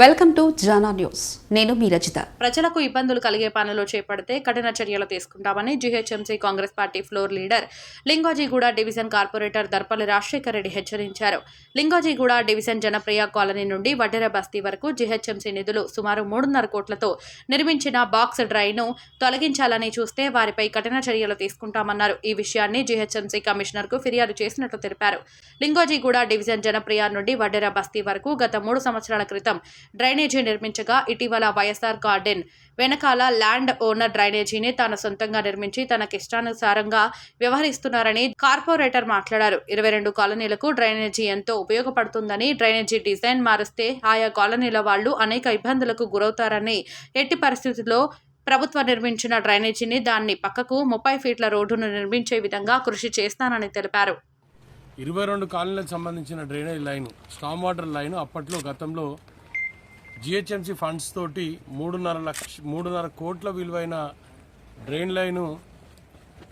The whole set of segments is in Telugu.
Welcome to Jana news. నేను మీ రచిత. ప్రజలకు ఇబ్బందులు కలిగే పనులు చేపడితే కఠిన చర్యలు తీసుకుంటామని GHMC Congress party floor leader Lingojiguda division corporator Darpalli Rajasekhar Reddy హెచ్చరించారు. లింగోజీగూడ డివిజన్ జనప్రియ కాలనీ నుండి వడ్డెర బస్తీ వరకు జీహెచ్ఎంసీ నిధులు సుమారు మూడున్నర కోట్లతో నిర్మించిన బాక్స్ డ్రైను తొలగించాలని చూస్తే వారిపై కఠిన చర్యలు తీసుకుంటామన్నారు. ఈ విషయాన్ని జీహెచ్ఎంసీ కమిషనర్కు ఫిర్యాదు చేసినట్లు తెలిపారు. లింగోజీగూడ డివిజన్ జనప్రియ నుండి వడ్డెర బస్తీ వరకు గత మూడు సంవత్సరాల క్రితం డ్రైనేజీ నిర్మించగా ఇటీవల వైఎస్ఆర్ గార్డెన్ వెనకాల ల్యాండ్ ఓనర్ డ్రైనేజీని తాను సొంతంగా నిర్మించి తనకిష్టానుసారంగా వ్యవహరిస్తున్నారని కార్పొరేటర్ మాట్లాడారు. ఇరవై రెండు కాలనీలకు డ్రైనేజీ ఎంతో ఉపయోగపడుతుందని డ్రైనేజీ డిజైన్ మారిస్తే ఆయా కాలనీల వాళ్ళు అనేక ఇబ్బందులకు గురవుతారని ఎట్టి పరిస్థితుల్లో ప్రభుత్వం నిర్మించిన డ్రైనేజీని దాన్ని పక్కకు ముప్పై ఫీట్ల రోడ్డును నిర్మించే విధంగా కృషి చేస్తానని తెలిపారు. ఇరవై రెండు కాలనీలకు సంబంధించిన drainage line storm water line అప్పట్లో గతంలో జిహెచ్ఎంసీ ఫండ్స్ తోటి మూడున్నర లక్ష మూడున్నర కోట్ల విలువైన drain line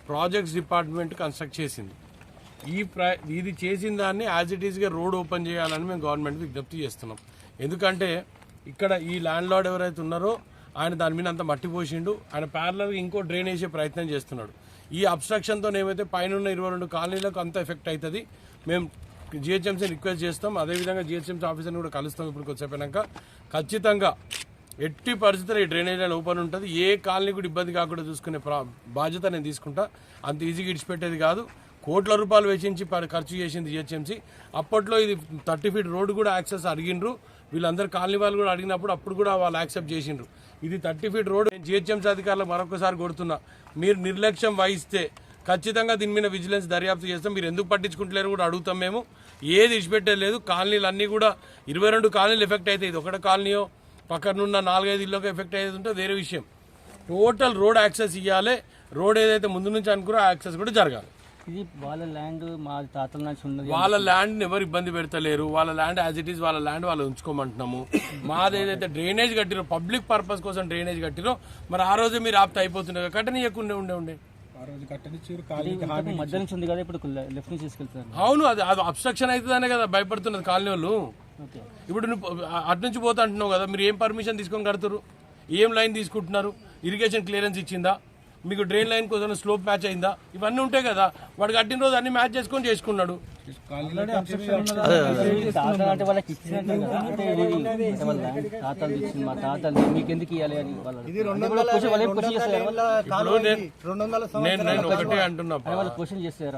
projects department construct చేసింది. ఈ ప్ర ఇది చేసిన దాన్ని యాజ్ ఇట్ ఈస్గా రోడ్ ఓపెన్ చేయాలని మేము గవర్నమెంట్ విజ్ఞప్తి చేస్తున్నాం. ఎందుకంటే ఇక్కడ ఈ ల్యాండ్ లార్డ్ ఎవరైతే ఉన్నారో ఆయన దాని మీద అంత మట్టి పోసిండు. ఆయన ప్యారలర్గా ఇంకో డ్రైన్ వేసే ప్రయత్నం చేస్తున్నాడు. ఈ అబ్స్ట్రక్షన్తో ఏమైతే పైన ఉన్న ఇరవై రెండు కాలనీలకు అంత ఎఫెక్ట్ అవుతుంది. మేము జిహెచ్ఎంసీ రిక్వెస్ట్ చేస్తాం. అదేవిధంగా జిహెచ్ఎంసీ ఆఫీసర్ని కూడా కలుస్తాం ఇప్పుడు వచ్చేపోయినాక. ఖచ్చితంగా ఎట్టి పరిస్థితుల్లో ఈ డ్రైనేజ్ లైన్ ఓపెన్ ఉంటుంది. ఏ కాలనీ కూడా ఇబ్బంది కాకుండా చూసుకునే బాధ్యత నేను తీసుకుంటా. అంత ఈజీగా ఇడిచిపెట్టేది కాదు. కోట్ల రూపాయలు వెచ్చించి ప- ఖర్చు చేసింది జిహెచ్ఎంసీ. అప్పట్లో ఇది థర్టీ ఫీట్ రోడ్డు కూడా యాక్సెస్ అడిగిండ్రు. వీళ్ళందరూ కాలనీ వాళ్ళు కూడా అడిగినప్పుడు అప్పుడు కూడా వాళ్ళు యాక్సెప్ట్ చేసిండ్రు. ఇది థర్టీ ఫీట్ రోడ్ నేను జిహెచ్ఎంసీ అధికారులకు మరొకసారి కొడుతున్నా మీరు నిర్లక్ష్యం వహిస్తే ఖచ్చితంగా దీని మీద విజిలెన్స్ దర్యాప్తు చేస్తాం. మీరు ఎందుకు పట్టించుకుంటలేరు కూడా అడుగుతాం మేము. ఏది ఇచ్చిపెట్టేది లేదు. కాలనీలు అన్నీ కూడా ఇరవై రెండు కాలనీలు ఎఫెక్ట్ అవుతాయి. ఇది ఒకటే కాలనీయో పక్కనున్న నాలుగైదు ఇళ్ళకి ఎఫెక్ట్ అయ్యేది ఉంటే వేరే విషయం. టోటల్ రోడ్ యాక్సెస్ ఇవ్వాలి రోడ్ ఏదైతే ముందు నుంచి అనుకురో ఆ యాక్సెస్ కూడా జరగాలి. ఇది వాళ్ళ ల్యాండ్ మా తాతల నుంచి ఉన్నది. వాళ్ళ ల్యాండ్ ఎవరు ఇబ్బంది పెడతలేరు. వాళ్ళ ల్యాండ్ యాజ్ ఇట్ ఈస్ వాళ్ళ ల్యాండ్ వాళ్ళు ఉంచుకోమంటున్నాము. మాది ఏదైతే డ్రైనేజ్ కట్టిరో పబ్లిక్ పర్పస్ కోసం డ్రైనేజ్ కట్టిరో మరి ఆ రోజు మీరు ఆప్త అయిపోతుండే కదా కట్టనీయకుండే ఉండే ఉండే. మధ్య నుంచి ఉంది కదా ఇప్పుడు లెఫ్ట్ నుంచి తీసుకెళ్తారు అవును అది అది అబ్స్ట్రక్షన్ అవుతుందనే కదా భయపడుతున్నది కాలనీ వాళ్ళు. ఇప్పుడు నువ్వు అటు నుంచి పోతా అంటున్నావు కదా మీరు ఏం పర్మిషన్ తీసుకొని కడుతురు ఏం లైన్ తీసుకుంటున్నారు? ఇరిగేషన్ క్లియరెన్స్ ఇచ్చిందా? మీకు డ్రైన్ లైన్ కోసం స్లోప్ మ్యాచ్ అయిందా? ఇవన్నీ ఉంటాయి కదా వాడు కట్టిన రోజు అన్ని మ్యాచ్ చేసుకొని చేసుకున్నాడు. వాళ్ళకి ఇచ్చింది మా తాతలు మీకు ఎందుకు ఇవ్వాలి అని క్వశ్చన్ చేస్తారు? నేను నేను నేను ఒకటే అంటున్నా వాళ్ళు క్వశ్చన్ చేస్తారు?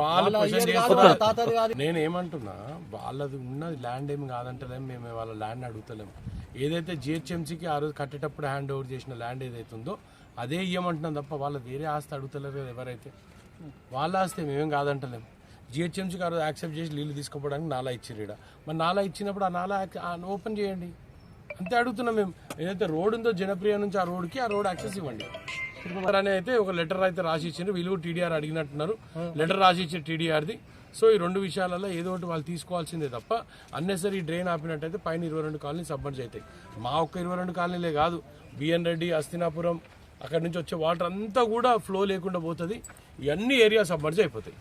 వాళ్ళు క్వశ్చన్ చేస్తున్నారు నేను ఏమంటున్నా వాళ్ళది ఉన్నది ల్యాండ్ ఏమి కాదంటలేం మేము వాళ్ళ ల్యాండ్ అడుగుతలేం. ఏదైతే జిహెచ్ఎంసీకి ఆ రోజు కట్టేటప్పుడు హ్యాండ్ ఓవర్ చేసిన ల్యాండ్ ఏదైతే ఉందో అదే ఇవ్వమంటున్నాం తప్ప వాళ్ళ వేరే ఆస్తి అడుగుతలేరు కదా ఎవరైతే. వాళ్ళ ఆస్తి మేమేం కాదంటలేం. జిహెచ్ఎంసీ గారు యాక్సెప్ట్ చేసి నీళ్ళు తీసుకోవడానికి నాలా ఇచ్చారు ఈడ. మరి నాలా ఇచ్చినప్పుడు ఆ నాలా ఓపెన్ చేయండి. అంతే అడుగుతున్నాం మేము. ఏదైతే రోడ్ ఉందో జనప్రియ నుంచి ఆ రోడ్కి ఆ రోడ్ యాక్సెస్ ఇవ్వండి. తిరుపతి అని అయితే ఒక లెటర్ అయితే రాసి ఇచ్చిండ్రు. వీళ్ళు టీడీఆర్ అడిగినట్టున్నారు. లెటర్ రాసి ఇచ్చిన టీడీఆర్ది. సో ఈ రెండు విషయాలలో ఏదో ఒకటి వాళ్ళు తీసుకోవాల్సిందే తప్ప అన్నెసరీ డ్రైన్ ఆపినట్టయితే పైన ఇరవై రెండు కాలనీ సబ్మర్జ్ అవుతాయి. మా ఒక్క ఇరవై రెండు కాలనీలే కాదు. బిఎన్ రెడ్డి అస్తినాపురం అక్కడి నుంచి వచ్చే వాటర్ అంతా కూడా ఫ్లో లేకుండా పోతుంది. ఇవన్నీ ఏరియా సబ్మర్జ్ అయిపోతాయి.